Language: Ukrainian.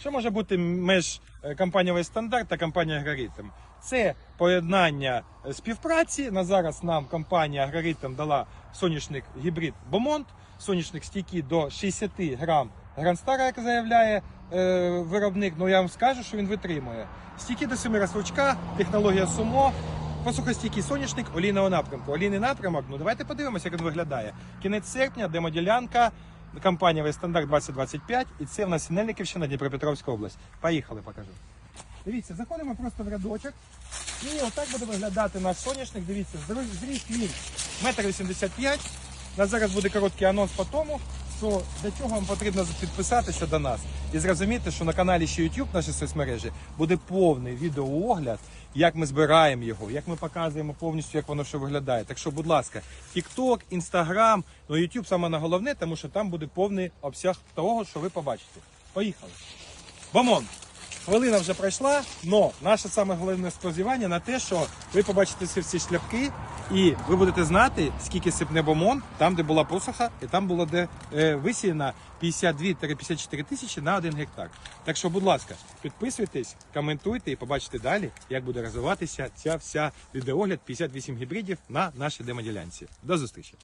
Що може бути між е, компанією стандарт та компанією Агроритм? Це поєднання е, співпраці. На зараз нам компанія Агроритм дала соняшник гібрид Бомонт, соняшник стійкий до 60 грам Гранстара, як заявляє е, виробник. Ну я вам скажу, що він витримує. Стійкий до 7 розсручка, технологія сумо. Посухостійкий соняшник олійного напрямку. Олійний напрямок, ну давайте подивимося, як він виглядає. Кінець серпня, демоділянка, компанія Вестандарт 2025, і це в нас Синельниківщина, Дніпропетровська область. Поїхали, покажу. Дивіться, заходимо просто в рядочок. І отак буде виглядати наш соняшник. Дивіться, зрі- зріст він 1,85 м. Нас зараз буде короткий анонс по тому, що для чого вам потрібно підписатися до нас і зрозуміти, що на каналі ще YouTube, наші соцмережі, буде повний відеоогляд, як ми збираємо його, як ми показуємо повністю, як воно все виглядає. Так що, будь ласка, TikTok, Instagram, ну YouTube саме на головне, тому що там буде повний обсяг того, що ви побачите. Поїхали. Бомон! Хвилина вже пройшла, але наше саме головне сподівання на те, що ви побачите всі ці шляпки, і ви будете знати, скільки сипне бомон, там, де була посуха, і там було де е, висіяно 52-54 тисячі на один гектар. Так що, будь ласка, підписуйтесь, коментуйте і побачите далі, як буде розвиватися ця вся відеогляд 58 гібридів на нашій демоділянці. До зустрічі!